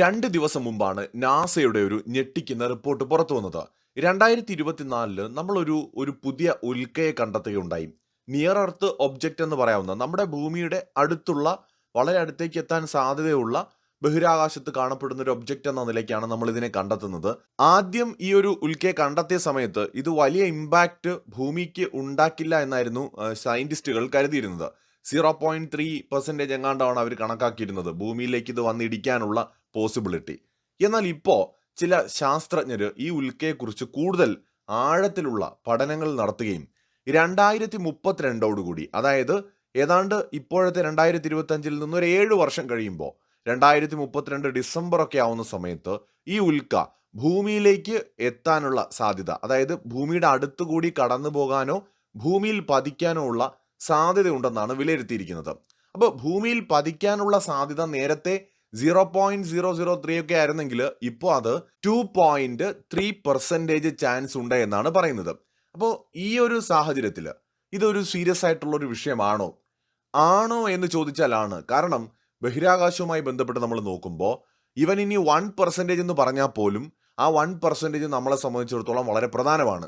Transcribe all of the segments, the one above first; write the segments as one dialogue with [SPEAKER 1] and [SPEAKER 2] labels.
[SPEAKER 1] രണ്ട് ദിവസം മുമ്പാണ് നാസയുടെ ഒരു ഞെട്ടിക്കുന്ന റിപ്പോർട്ട് പുറത്തു വന്നത്. രണ്ടായിരത്തി ഇരുപത്തിനാലിൽ നമ്മളൊരു ഒരു പുതിയ ഉൽക്കയെ കണ്ടെത്തുകയുണ്ടായി. നിയർ എർത്ത് ഒബ്ജക്റ്റ് എന്ന് പറയാവുന്ന നമ്മുടെ ഭൂമിയുടെ അടുത്തുള്ള വളരെ അടുത്തേക്ക് എത്താൻ സാധ്യതയുള്ള ബഹിരാകാശത്ത് കാണപ്പെടുന്ന ഒരു ഒബ്ജക്റ്റ് എന്ന നിലയ്ക്കാണ് നമ്മൾ ഇതിനെ കണ്ടെത്തുന്നത്. ആദ്യം ഈ ഒരു ഉൽക്കയെ കണ്ടെത്തിയ സമയത്ത് ഇത് വലിയ ഇമ്പാക്റ്റ് ഭൂമിക്ക് ഉണ്ടാക്കില്ല എന്നായിരുന്നു സയന്റിസ്റ്റുകൾ കരുതിയിരുന്നത്. സീറോ പോയിന്റ് ത്രീ പെർസെന്റേജ് എങ്ങാണ്ടാണ് അവർ കണക്കാക്കിയിരുന്നത്. ഭൂമിയിലേക്ക് ഇത് വന്നിടിക്കാനുള്ള പോസിബിലിറ്റി എന്നാൽ ഇപ്പോൾ ചില ശാസ്ത്രജ്ഞർ ഈ ഉൽക്കയെക്കുറിച്ച് കൂടുതൽ ആഴത്തിലുള്ള പഠനങ്ങൾ നടത്തുകയും രണ്ടായിരത്തി മുപ്പത്തിരണ്ടോടുകൂടി അതായത് ഏതാണ്ട് ഇപ്പോഴത്തെ രണ്ടായിരത്തി ഇരുപത്തഞ്ചിൽ നിന്ന് ഒരു ഏഴ് വർഷം കഴിയുമ്പോൾ രണ്ടായിരത്തി മുപ്പത്തിരണ്ട് ഡിസംബർ ഒക്കെ ആവുന്ന സമയത്ത് ഈ ഉൽക്ക ഭൂമിയിലേക്ക് എത്താനുള്ള സാധ്യത അതായത് ഭൂമിയുടെ അടുത്തുകൂടി കടന്നു പോകാനോ ഭൂമിയിൽ പതിക്കാനോ ഉള്ള സാധ്യതയുണ്ടെന്നാണ് വിലയിരുത്തിയിരിക്കുന്നത്. അപ്പോൾ ഭൂമിയിൽ പതിക്കാനുള്ള സാധ്യത നേരത്തെ zero point zero zero three ഒക്കെ ആയിരുന്നെങ്കിൽ ഇപ്പോൾ അത് two point three percentage chance ഉണ്ട് എന്നാണ് പറയുന്നത്. അപ്പോൾ ഈ ഒരു സാഹചര്യത്തിൽ ഇതൊരു സീരിയസ് ആയിട്ടുള്ള ഒരു വിഷയമാണോ? ആണോ എന്ന് ചോദിച്ചാലാണ്. കാരണം ബഹിരാകാശവുമായി ബന്ധപ്പെട്ട് നമ്മൾ നോക്കുമ്പോൾ ഇവൻ ഇനി വൺ പെർസെന്റേജ് എന്ന് പറഞ്ഞാൽ പോലും ആ വൺ പെർസെന്റേജ് നമ്മളെ സംബന്ധിച്ചിടത്തോളം വളരെ പ്രധാനമാണ്.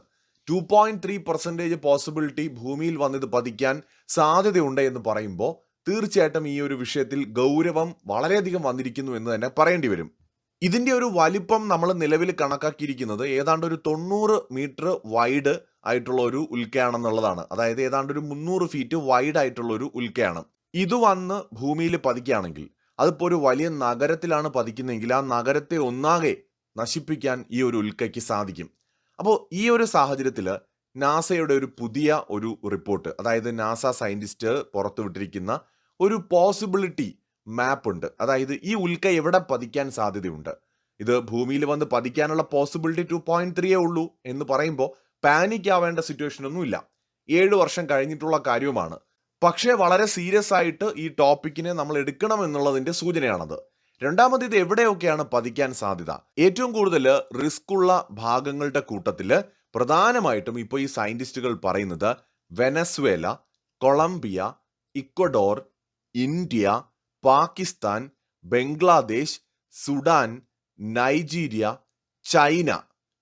[SPEAKER 1] Two point three percentage possibility ഭൂമിയിൽ വന്നിത് പതിക്കാൻ സാധ്യതയുണ്ട് എന്ന് പറയുമ്പോൾ തീർച്ചയായിട്ടും ഈ ഒരു വിഷയത്തിൽ ഗൗരവം വളരെയധികം വന്നിരിക്കുന്നു എന്ന് തന്നെ പറയേണ്ടി വരും. ഇതിന്റെ ഒരു വലിപ്പം നമ്മൾ നിലവിൽ കണക്കാക്കിയിരിക്കുന്നത് ഏതാണ്ട് ഒരു തൊണ്ണൂറ് മീറ്റർ വൈഡ് ആയിട്ടുള്ള ഒരു ഉൽക്കയാണെന്നുള്ളതാണ് അതായത് ഏതാണ്ട് ഒരു മുന്നൂറ് ഫീറ്റ് വൈഡ് ആയിട്ടുള്ള ഒരു ഉൽക്കയാണ്. ഇത് വന്ന് ഭൂമിയിൽ പതിക്കുകയാണെങ്കിൽ അതിപ്പോൾ ഒരു വലിയ നഗരത്തിലാണ് പതിക്കുന്നതെങ്കിൽ ആ നഗരത്തെ ഒന്നാകെ നശിപ്പിക്കാൻ ഈ ഒരു ഉൽക്കയ്ക്ക് സാധിക്കും. അപ്പോൾ ഈ ഒരു സാഹചര്യത്തിൽ നാസയുടെ ഒരു പുതിയ ഒരു റിപ്പോർട്ട് അതായത് നാസ സയന്റിസ്റ്റ് പുറത്തുവിട്ടിരിക്കുന്ന ഒരു പോസിബിലിറ്റി മാപ്പ് ഉണ്ട്. അതായത് ഈ ഉൽക്ക എവിടെ പതിക്കാൻ സാധ്യതയുണ്ട്? ഇത് ഭൂമിയിൽ വന്ന് പതിക്കാനുള്ള പോസിബിലിറ്റി ടു പോയിന്റ് ത്രീയേ ഉള്ളൂ എന്ന് പറയുമ്പോൾ പാനിക് ആവേണ്ട സിറ്റുവേഷൻ ഒന്നുമില്ല ഏഴ് വർഷം കഴിഞ്ഞിട്ടുള്ള കാര്യവുമാണ്. പക്ഷേ വളരെ സീരിയസ് ആയിട്ട് ഈ ടോപ്പിക്കിനെ നമ്മൾ എടുക്കണം എന്നുള്ളതിന്റെ സൂചനയാണത്. രണ്ടാമത് ഇത് എവിടെയൊക്കെയാണ് പതിക്കാൻ സാധ്യത? ഏറ്റവും കൂടുതൽ റിസ്ക് ഉള്ള ഭാഗങ്ങളുടെ കൂട്ടത്തിൽ പ്രധാനമായിട്ടും ഇപ്പോൾ ഈ സയന്റിസ്റ്റുകൾ പറയുന്നത് Venezuela Colombia Ecuador India Pakistan Bangladesh Sudan Nigeria China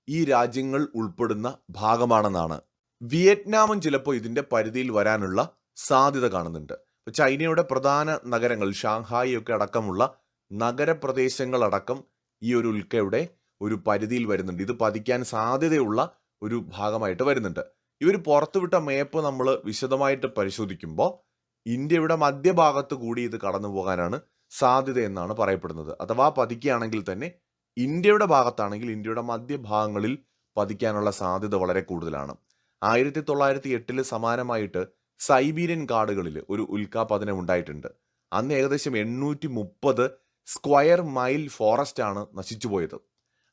[SPEAKER 1] ഈ രാജ്യങ്ങൾ ഉൾപ്പെടുന്ന ഭാഗമാണെന്നാണ്. വിയറ്റ്നാമും ചിലപ്പോൾ ഇതിന്റെ പരിധിയിൽ വരാനുള്ള സാധ്യത കാണുന്നുണ്ട്. ചൈനയുടെ പ്രധാന നഗരങ്ങൾ ഷാങ്ഹായി ഒക്കെ അടക്കമുള്ള നഗരപ്രദേശങ്ങളടക്കം ഈ ഒരു ഉൽക്കയുടെ ഒരു പരിധിയിൽ വരുന്നുണ്ട്. ഇത് പതിക്കാൻ സാധ്യതയുള്ള ഒരു ഭാഗമായിട്ട് വരുന്നുണ്ട്. ഇവർ പുറത്തുവിട്ട മേപ്പ് നമ്മൾ വിശദമായിട്ട് പരിശോധിക്കുമ്പോൾ ഇന്ത്യയുടെ മധ്യഭാഗത്ത് കൂടി ഇത് കടന്നു പോകാനാണ് സാധ്യത എന്നാണ് പറയപ്പെടുന്നത്. അഥവാ പതിക്കുകയാണെങ്കിൽ തന്നെ ഇന്ത്യയുടെ ഭാഗത്താണെങ്കിൽ ഇന്ത്യയുടെ മധ്യഭാഗങ്ങളിൽ പതിക്കാനുള്ള സാധ്യത വളരെ കൂടുതലാണ്. ആയിരത്തി തൊള്ളായിരത്തി എട്ടിൽ സമാനമായിട്ട് സൈബീരിയൻ കാടുകളിൽ ഒരു ഉൽക്കാപതനം ഉണ്ടായിട്ടുണ്ട്. അന്ന് ഏകദേശം എണ്ണൂറ്റി മുപ്പത് സ്ക്വയർ മൈൽ ഫോറസ്റ്റ് ആണ് നശിച്ചുപോയത്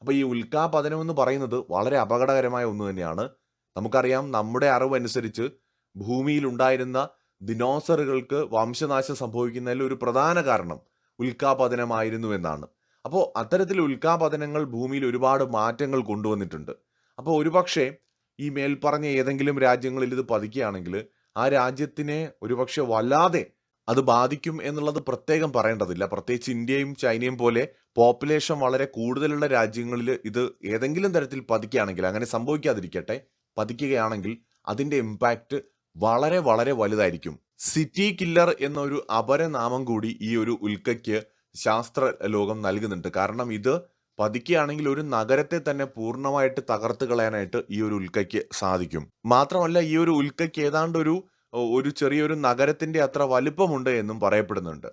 [SPEAKER 1] അപ്പോൾ ഈ ഉൽക്കാപതനം എന്ന് പറയുന്നത് വളരെ അപകടകരമായ ഒന്ന് തന്നെയാണ്. നമുക്കറിയാം നമ്മുടെ അറിവ് അനുസരിച്ച് ഭൂമിയിൽ ഉണ്ടായിരുന്ന ദിനോസറുകൾക്ക് വംശനാശം സംഭവിക്കുന്നതിൽ ഒരു പ്രധാന കാരണം ഉൽക്കാപതനമായിരുന്നു എന്നാണ്. അപ്പോൾ അത്തരത്തിൽ ഉൽക്കാപതനങ്ങൾ ഭൂമിയിൽ ഒരുപാട് മാറ്റങ്ങൾ കൊണ്ടുവന്നിട്ടുണ്ട്. അപ്പോൾ ഒരുപക്ഷെ ഈ മേൽപ്പറഞ്ഞ ഏതെങ്കിലും രാജ്യങ്ങളിൽ ഇത് പതിക്കുകയാണെങ്കിൽ ആ രാജ്യത്തിനെ ഒരുപക്ഷെ വല്ലാതെ അത് ബാധിക്കും എന്നുള്ളത് പ്രത്യേകം പറയേണ്ടതില്ല. പ്രത്യേകിച്ച് ഇന്ത്യയും ചൈനയും പോലെ പോപ്പുലേഷൻ വളരെ കൂടുതലുള്ള രാജ്യങ്ങളിൽ ഇത് ഏതെങ്കിലും തരത്തിൽ പതിക്കുകയാണെങ്കിൽ അങ്ങനെ സംഭവിക്കാതിരിക്കട്ടെ പതിക്കുകയാണെങ്കിൽ അതിന്റെ ഇമ്പാക്റ്റ് വളരെ വളരെ വലുതായിരിക്കും. സിറ്റി കില്ലർ എന്നൊരു അപരനാമം കൂടി ഈ ഒരു ഉൽക്കയ്ക്ക് ശാസ്ത്ര ലോകം നൽകുന്നുണ്ട്. കാരണം ഇത് പതിക്കുകയാണെങ്കിൽ ഒരു നഗരത്തെ തന്നെ പൂർണമായിട്ട് തകർത്ത് കളയാനായിട്ട് ഈ ഒരു ഉൽക്കയ്ക്ക് സാധിക്കും. മാത്രമല്ല ഈ ഒരു ഉൽക്കയ്ക്ക് ഏതാണ്ട് ഒരു ഒരു ചെറിയൊരു നഗരത്തിന്റെ അത്ര വലുപ്പമുണ്ട് എന്നും പറയപ്പെടുന്നുണ്ട്.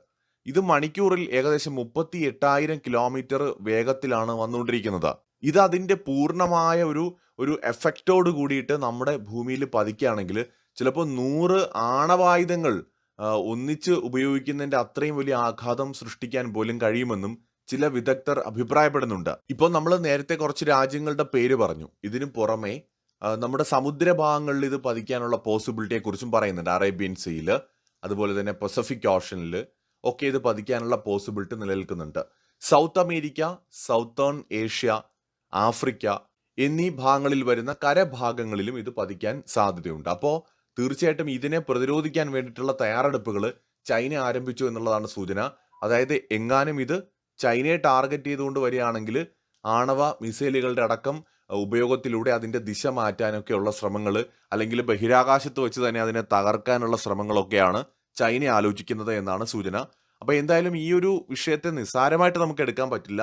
[SPEAKER 1] ഇത് മണിക്കൂറിൽ ഏകദേശം മുപ്പത്തി എട്ടായിരം കിലോമീറ്റർ വേഗത്തിലാണ് വന്നുകൊണ്ടിരിക്കുന്നത്. ഇത് അതിന്റെ പൂർണമായ ഒരു ഒരു എഫക്റ്റോട് കൂടിയിട്ട് നമ്മുടെ ഭൂമിയിൽ പതിക്കുകയാണെങ്കിൽ ചിലപ്പോൾ നൂറ് ആണവായുധങ്ങൾ ഒന്നിച്ച് ഉപയോഗിക്കുന്നതിന്റെ അത്രയും വലിയ ആഘാതം സൃഷ്ടിക്കാൻ പോലും കഴിയുമെന്നും ചില വിദഗ്ധർ അഭിപ്രായപ്പെടുന്നുണ്ട്. ഇപ്പോൾ നമ്മൾ നേരത്തെ കുറച്ച് രാജ്യങ്ങളുടെ പേര് പറഞ്ഞു. ഇതിനു പുറമെ നമ്മുടെ സമുദ്രഭാഗങ്ങളിൽ ഇത് പതിക്കാനുള്ള പോസിബിലിറ്റിയെ കുറിച്ചും പറയുന്നുണ്ട്. അറേബ്യൻ സീയിൽ അതുപോലെ തന്നെ പസഫിക് ഓഷനിൽ ഒക്കെ ഇത് പതിക്കാനുള്ള പോസിബിലിറ്റി നിലനിൽക്കുന്നുണ്ട്. South America southern Asia Africa എന്നീ ഭാഗങ്ങളിൽ വരുന്ന കരഭാഗങ്ങളിലും ഇത് പതിക്കാൻ സാധ്യതയുണ്ട്. അപ്പോൾ തീർച്ചയായിട്ടും ഇതിനെ പ്രതിരോധിക്കാൻ വേണ്ടിയിട്ടുള്ള തയ്യാറെടുപ്പുകൾ ചൈന ആരംഭിച്ചു എന്നുള്ളതാണ് സൂചന. അതായത് എങ്ങാനും ഇത് ചൈനയെ ടാർഗറ്റ് ചെയ്തുകൊണ്ട് വരികയാണെങ്കിൽ ആണവ മിസൈലുകളുടെ അടക്കം ഉപയോഗത്തിലൂടെ അതിന്റെ ദിശ മാറ്റാനൊക്കെയുള്ള ശ്രമങ്ങൾ അല്ലെങ്കിൽ ബഹിരാകാശത്ത് വെച്ച് തന്നെ അതിനെ തകർക്കാനുള്ള ശ്രമങ്ങളൊക്കെയാണ് ചൈന ആലോചിക്കുന്നത് എന്നാണ് സൂചന. അപ്പൊ എന്തായാലും ഈ ഒരു വിഷയത്തെ നിസ്സാരമായിട്ട് നമുക്ക് എടുക്കാൻ പറ്റില്ല.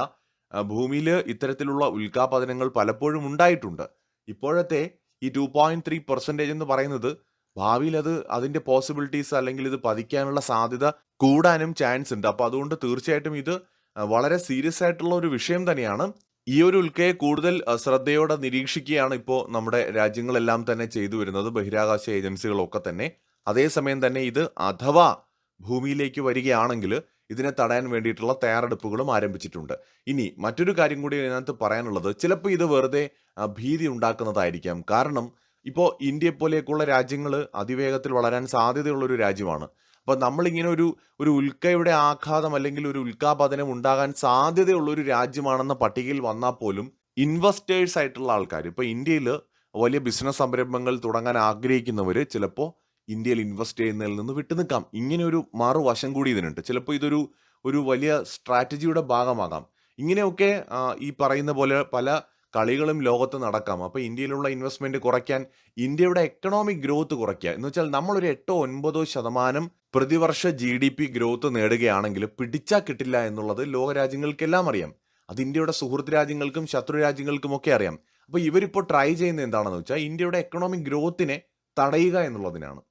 [SPEAKER 1] ഭൂമിയിൽ ഇത്തരത്തിലുള്ള ഉൽക്കാപതനങ്ങൾ പലപ്പോഴും ഉണ്ടായിട്ടുണ്ട്. ഇപ്പോഴത്തെ ഈ ടു പോയിന്റ് ത്രീ പെർസെന്റേജ് എന്ന് പറയുന്നത് ഭാവിയിൽ അത് അതിന്റെ പോസിബിലിറ്റീസ് അല്ലെങ്കിൽ ഇത് പതിക്കാനുള്ള സാധ്യത കൂടാനും ചാൻസ് ഉണ്ട്. അപ്പോൾ അതുകൊണ്ട് തീർച്ചയായിട്ടും ഇത് വളരെ സീരിയസ് ആയിട്ടുള്ള ഒരു വിഷയം തന്നെയാണ്. ഈ ഒരു ഉൽക്കയെ കൂടുതൽ ശ്രദ്ധയോടെ നിരീക്ഷിക്കുകയാണ് ഇപ്പോൾ നമ്മുടെ രാജ്യങ്ങളെല്ലാം തന്നെ ചെയ്തു വരുന്നത് ബഹിരാകാശ ഏജൻസികളൊക്കെ തന്നെ. അതേസമയം തന്നെ ഇത് അഥവാ ഭൂമിയിലേക്ക് വരികയാണെങ്കിൽ ഇതിനെ തടയാൻ വേണ്ടിയിട്ടുള്ള തയ്യാറെടുപ്പുകളും ആരംഭിച്ചിട്ടുണ്ട്. ഇനി മറ്റൊരു കാര്യം കൂടി ഇതിനകത്ത് പറയാനുള്ളത് ചിലപ്പോൾ ഇത് വെറുതെ ഭീതി ഉണ്ടാക്കുന്നതായിരിക്കാം. കാരണം ഇപ്പോൾ ഇന്ത്യയെ പോലെയൊക്കെയുള്ള രാജ്യങ്ങൾ അതിവേഗത്തിൽ വളരാൻ സാധ്യതയുള്ള ഒരു രാജ്യമാണ്. അപ്പോൾ നമ്മളിങ്ങനെ ഒരു ഒരു ഉൽക്കയുടെ ആഘാതം അല്ലെങ്കിൽ ഒരു ഉൽക്കാപതനം ഉണ്ടാകാൻ സാധ്യതയുള്ള ഒരു രാജ്യമാണെന്ന പട്ടികയിൽ വന്നാൽ പോലും ഇൻവെസ്റ്റേഴ്സ് ആയിട്ടുള്ള ആൾക്കാർ ഇപ്പോൾ ഇന്ത്യയിൽ വലിയ ബിസിനസ് സംരംഭങ്ങൾ തുടങ്ങാൻ ആഗ്രഹിക്കുന്നവർ ചിലപ്പോൾ ഇന്ത്യയിൽ ഇൻവെസ്റ്റ് ചെയ്യുന്നതിൽ നിന്ന് വിട്ടുനിൽക്കാം ഇങ്ങനെ ഒരു മറുവശം കൂടി ഇതിനുണ്ട്. ചിലപ്പോൾ ഇതൊരു ഒരു വലിയ സ്ട്രാറ്റജിയുടെ ഭാഗമാകാം. ഇങ്ങനെയൊക്കെ ഈ പറയുന്ന പോലെ പല കളികളും ലോകത്ത് നടക്കാം. അപ്പോൾ ഇന്ത്യയിലുള്ള ഇൻവെസ്റ്റ്മെന്റ് കുറയ്ക്കാൻ ഇന്ത്യയുടെ എക്കണോമിക് ഗ്രോത്ത് കുറയ്ക്കുക. എന്ന് വെച്ചാൽ നമ്മളൊരു എട്ടോ ഒൻപതോ ശതമാനം പ്രതിവർഷ ജി ഡി പി ഗ്രോത്ത് നേടുകയാണെങ്കിൽ പിടിച്ചാൽ കിട്ടില്ല എന്നുള്ളത് ലോകരാജ്യങ്ങൾക്കെല്ലാം അറിയാം. അത് ഇന്ത്യയുടെ സുഹൃത്ത് രാജ്യങ്ങൾക്കും ശത്രു രാജ്യങ്ങൾക്കും ഒക്കെ അറിയാം. അപ്പോൾ ഇവരിപ്പോൾ ട്രൈ ചെയ്യുന്ന എന്താണെന്ന് വെച്ചാൽ ഇന്ത്യയുടെ എക്കണോമിക് ഗ്രോത്തിനെ തടയുക എന്നുള്ളതിനാണ്.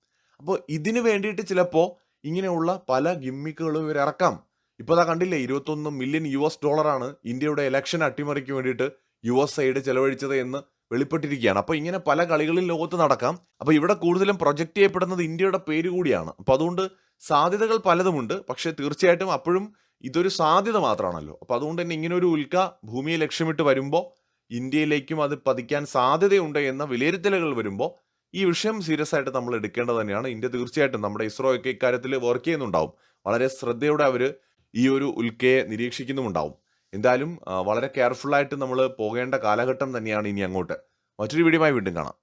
[SPEAKER 1] അപ്പോൾ ഇതിനു വേണ്ടിയിട്ട് ചിലപ്പോൾ ഇങ്ങനെയുള്ള പല ഗിമ്മിക്കുകളും ഇവർ ഇറക്കാം. ഇപ്പോൾ അതാ കണ്ടില്ലേ ഇരുപത്തൊന്ന് മില്യൺ യു എസ് ഡോളറാണ് ഇന്ത്യയുടെ ഇലക്ഷൻ അട്ടിമറിക്ക് വേണ്ടിയിട്ട് യു എസ് സൈഡ് ചെലവഴിച്ചത് എന്ന് വെളിപ്പെട്ടിരിക്കുകയാണ്. അപ്പോൾ ഇങ്ങനെ പല കളികളിൽ ലോകത്ത് നടക്കാം. അപ്പോൾ ഇവിടെ കൂടുതലും പ്രൊജക്റ്റ് ചെയ്യപ്പെടുന്നത് ഇന്ത്യയുടെ പേര് കൂടിയാണ്. അപ്പോൾ അതുകൊണ്ട് സാധ്യതകൾ പലതുമുണ്ട്. പക്ഷേ തീർച്ചയായിട്ടും അപ്പോഴും ഇതൊരു സാധ്യത മാത്രമാണല്ലോ. അപ്പോൾ അതുകൊണ്ട് തന്നെ ഇങ്ങനെ ഒരു ഉൽക്ക ഭൂമിയെ ലക്ഷ്യമിട്ട് വരുമ്പോൾ ഇന്ത്യയിലേക്കും അത് പതിക്കാൻ സാധ്യതയുണ്ട് എന്ന വിലയിരുത്തലുകൾ വരുമ്പോൾ ഈ വിഷയം സീരിയസ് ആയിട്ട് നമ്മൾ എടുക്കേണ്ടത് തന്നെയാണ്. ഇന്ത്യ തീർച്ചയായിട്ടും നമ്മുടെ ഇസ്രോ ഒക്കെ ഇക്കാര്യത്തിൽ വർക്ക് ചെയ്യുന്നുണ്ടാവും. വളരെ ശ്രദ്ധയോടെ അവർ ഈ ഒരു ഉൽക്കയെ നിരീക്ഷിക്കുന്നുമുണ്ടാവും. എന്തായാലും വളരെ കെയർഫുൾ ആയിട്ട് നമ്മൾ പോകേണ്ട കാലഘട്ടം തന്നെയാണ് ഇനി അങ്ങോട്ട്. മറ്റൊരു വീഡിയോയുമായി വീണ്ടും കാണാം.